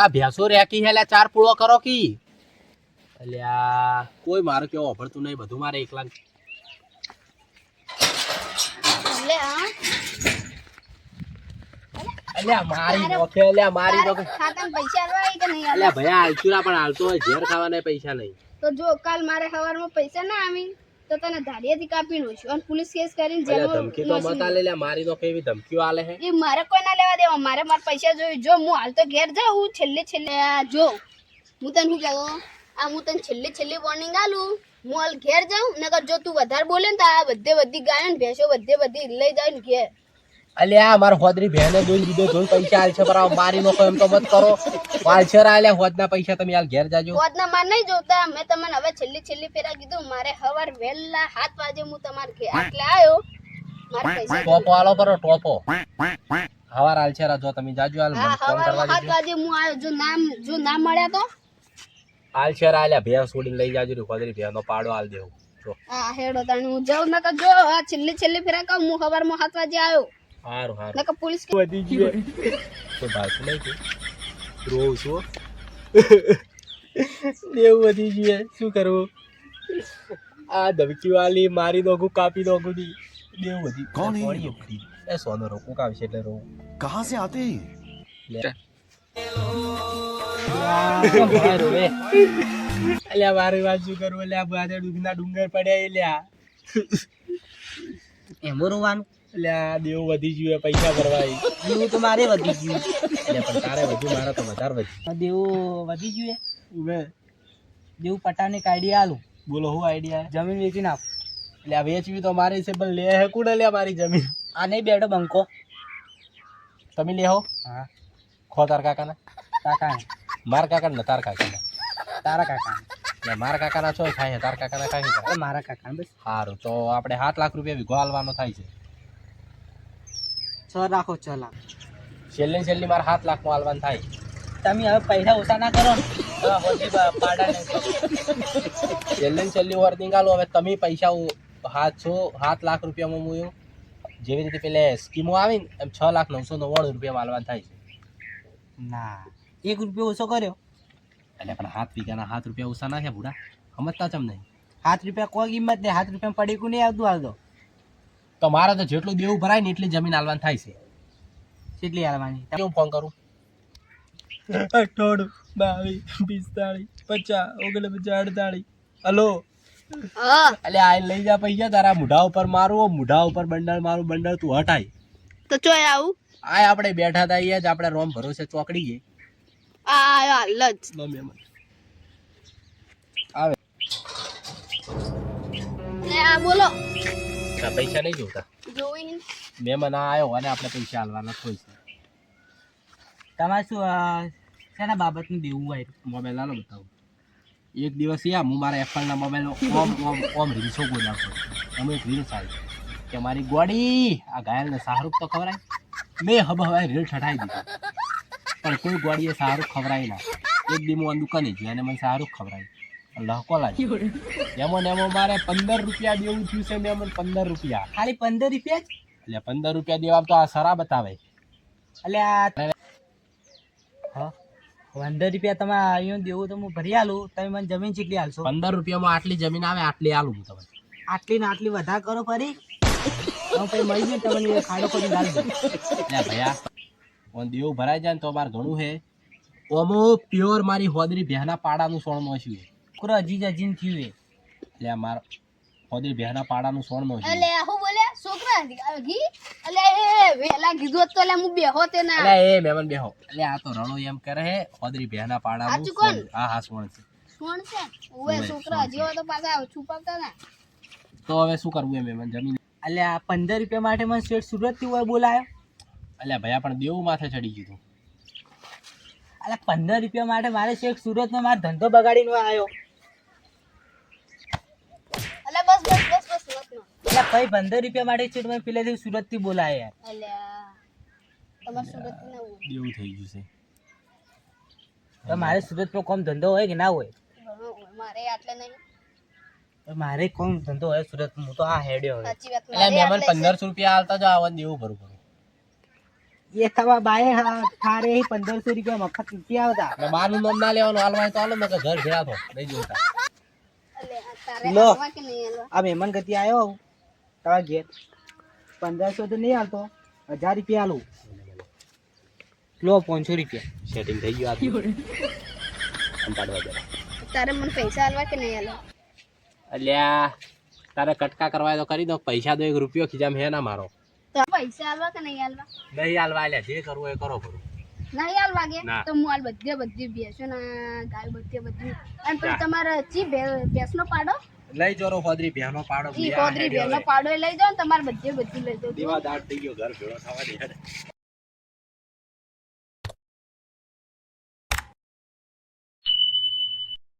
આ ભેંસો રેકી હેલા ચાર પૂળો કરો કી. અલ્યા કોઈ મારો કેવો અભળતું નહીં બધું મારે એકલા અલ્યા મારી નોખે અલ્યા મારી નોખે. ખાતામાં પૈસા આલવા કે નહીં? અલ્યા ભયા આલચુરા પણ હાલતો હોય ઝેર ખાવાના પૈસા નહીં. તો જો કાલ મારે સવારમાં પૈસા ના આવી. તો તને ધાડિયાથી કાપી નાખશું અને પોલીસ કેસ કરીને અલ્યા ધમકી તો મત આલે લે મારી તો કેવી ધમકીઓ આલે હે? એ મારે કોઈ ના લેવા દેવા. મારે મારા પૈસા જોઈએ. જો હું હાલ તો ઘેર જાઉં. છેલ્લે છેલ્લે આ જો. હું તને શું કહેતો? આ હું તને છેલ્લે છેલ્લી વોર્નિંગ આલું હું હાલ ઘેર જાઉં. નકર જો તું વધારે બોલે ને તો આ બધે બધી ગાય ને ભેંસો બધે બધી લઈ જાય ને ઘેર. અલ્યા મારા હોદરી ભેને દોઈ દીધો જોઈ પૈસા આલશે છે બરાબર. મારી નોખો એમ તો મત કરો. વાલછર આલ્યા હોદના પૈસા તમે હાલ ઘેર જાજો. હોદના માર નહીં જોતા. મેં તમને હવે છેલ્લી છેલ્લી ફેરા કીધું. મારે સવાર વહેલા હાથ વાજે હું તમારે ઘેર એટલે આવ્યો મારા પૈસા ટોપો આલો કરો ટોપો. હવાર આલછેરા જો તમે જાજો હાલ હા મને ફોન કરવા સાત દેજો. હું આવ્યો જો નામ જો ના મળ્યા તો? આલછેરા આલ્યા ભેંસ છોડીને લઈ જાજો રી હોદરી ભેનો પાડો આલ દેવો. જો. હા હેડો તાણી હું જાઉં નકર જો આ છેલ્લી છેલ્લી ફેરા કહું હું સવારમાં હાથ વાજે આવ્યો હારું હારું. નકર પોલીસ કે વધી ગયો તો બાકી નહીં કે રોવ છો દેવ વધી ગયો શું કરવું? આ ધમકી વાલી મારી દોગું કાપી દોગું દી દેવ વધી કોણ હે એ સોનો રોકું કાવી છે એટલે રોવું. કહા સે આતે? અલ્યા મારી વાત શું કરું? અલ્યા બાજે ડુંગના ડુંગર પડ્યા એ લ્યા. એમ રોવાનું? અલ્યા દેવ વધી ગયું પૈસા ભરવાય. તો મારે વધી ગયું. અલ્યા પણ તારે વધુ મારે તો વધારે વધી આ દેવું વધી ગયું ઉભે દેવું પટાને આઈડિયા આલું. બોલો હું આઈડિયા જમીન વેચી નાખ એટલે આ વેચવી તો મારી છે પણ લે હે કુડે લે મારી જમીન? આ નહીં બેઠો બંકો. તમે લે હો. હા. ખો તાર કાકાના. કાકા માર કાકા ને તાર કાકાના. તારા કાકા એટલે માર કાકાના છો થાય તાર કાકાના ખાય મારા કાકા બસ. સારું તો આપણે સાત લાખ રૂપિયા બી હાલવાનો થાય છે. છ રાખો છ લાખ. છેલ્લે ને છેલ્લી મારે સાત લાખમાં હાલવાન થાય. તમે હવે પૈસા ઓછા ના કરો છેલ્લે ને છેલ્લી વાર નીકાળો હવે તમે પૈસા હાથ છો સાત લાખ રૂપિયામાં હું જેવી રીતે પેલે સ્કીમો આવી ને એમ છ લાખ નવસો નવ્વાણું રૂપિયામાં માલવાન થાય છે. ના એક રૂપિયો ઓછો કર્યો. એટલે પણ હાથ વીઘાના હાથ રૂપિયા ઓછા નાખ્યા ભૂડા સમજતા ચમ નહીં? સાત રૂપિયા કોઈ કિંમત નહીં સાત રૂપિયા પડીકું નહીં આવતું હાલ તો. તો મારે તો જેટલું દેવું ભરાય ને એટલી જમીન હાલવાનું થાય છે. કેટલી હાલવાની હું ફોન કરું? અઠાણું બાવીસ પિસ્તાળીસ પચાસ ઓગણપચાસ અડતાળીસ. હલો? હા. અલે આ લઈ જા પૈસા તારા મુઢા ઉપર મારું મુઢા ઉપર બંડલ મારું બંડલ તું હટાય. તો ચો આવું. આ આપણે બેઠા હતા અહીંયા જ આપણે રોમ ભરોસે ચોકડી ગઈ. આ હાલ જ. ગમે મને આવે. બોલો. પૈસા નહીં જોતા? મેં. મહેમાન આવ્યો અને આપણે પૈસા હાલવાના કોઈ છે. તમારે શું શેના બાબતનું દેવું હોય? મોબાઈલ આલો બતાવું. એક દિવસ યા હું મારા એપલના મોબાઈલ ઓમ ઓમ ઓમ રીલ્સો બોલાવતો અમે એક રીલ્સ આવી. કે મારી ગોડી આ ઘાયલને શાહરૂખ તો ખવરાય મેં હવે હવે રીલ ઠઠાઈ દીધી. પણ કોઈ ગોડીએ શાહરૂખ ખવરાય ના. એક દી હું દુકાને ગયો અને મને શાહરૂખ ખવડાય લહકો લાગ્યો એમાં? ને એમાં મારે પંદર રૂપિયા દેવું થયું છે પંદર રૂપિયા. ખાલી પંદર રૂપિયા જ? એટલે પંદર રૂપિયા દેવા તો આ સરા બતાવે. એટલે હા? પંદર રૂપિયા તમે અહીંયા દેવું તો હું ભરી આલું. તમે મને જમીન ચીટલી આલશો? પંદર રૂપિયામાં આટલી જમીન આવે આટલી આલું હું તમને. આટલી ને આટલી વધારે કરો ફરી. પછી મળી જાય તમને ખાડો કરી ઓન દેવું ભરાઈ જાય ને તો મારે ઘણું હે. ઓમો પ્યોર મારી હોદરી બેહના પાડાનું સોણ નોશ્યું છે છોકરો હજી જ હજી થયું એ. એટલે માર હોદરી ભેના પાડાનું સોણ નો એટલે હું બોલે છોકરા હજી એટલે એ વેલા કીધું તો એટલે હું બેહો તે ના એટલે એ મેમન બેહો એટલે આ તો રણો એમ કરે હે હોદરી ભેના પાડાનું સોણ. હા હા સોણ છે. સોણ છે? ઓએ છોકરા હજી તો પાછા છુપાવતા ના. તો હવે શું કરવું એમ મેમન જમીન? એટલે આ પંદર રૂપિયા માટે મને શેઠ સુરતથી હોય બોલાયો. એટલે ભાઈ પણ દેવું માથે ચડી ગયું એટલે પંદર રૂપિયા માટે મારે શેઠ સુરતનો મારો ધંધો બગાડીને આવ્યો અલે બસ બસ બસ બસ મત નો એટલે ભાઈ પંદર રૂપિયા માટે શેઠ મને પેલેથી સુરતથી બોલાય યાર. સુરત ના થઈ ગયું છે. તો મારે સુરતનો કોમ ધંધો હોય કે ના હોય? મારે આટલે નહીં. મારે કોમ ધંધો હોય સુરત હું તો આ હેડ્યો હવે. એટલે છે. પંદરસો રૂપિયા આવતા જો આવવાનું દેવું ભરું ભરું. એ થવા બાએ હા થારે પંદરસો રૂપિયા મફત નથી આવતા. મારું નામ ના લેવાનું હાલવાય તો હાલો મેં ઘર ભેળા તો. નહીં જોતા આ લો. આ મહેમાન ગતિ આવ્યો ઘેર પંદરસો તો નહીં હાલતો હજાર રૂપિયા આલું. લો પાંચસો રૂપિયા. સેટિંગ થઈ ગયું આ પાડવા જરા તારે મને પૈસા હાલવા કે નહીં હાલવા અલ્યા તારે કટકા કરવા તો કરી દો. પૈસા તો એક રૂપિયો ખીજામ હે ના મારો. પૈસા હાલવા કે નહીં હાલવા નહીં હાલવા અલ્યા જે કરવું એ કરો કરું નહીં હાલવા કે? તો હું હાલ બધે બધી બેસો ને ગાય બધે બધી. અને પછી તમારે ચી ભેંસનો પાડો. લઈ જરો ફોદરી ભેનો પાડો ઈ કોદરી પાડો લઈ જાઓ તમારે બધે બધું લઈ જાઓ દીવાદાર થઈ ગયો ઘર ભેળો થવા દે.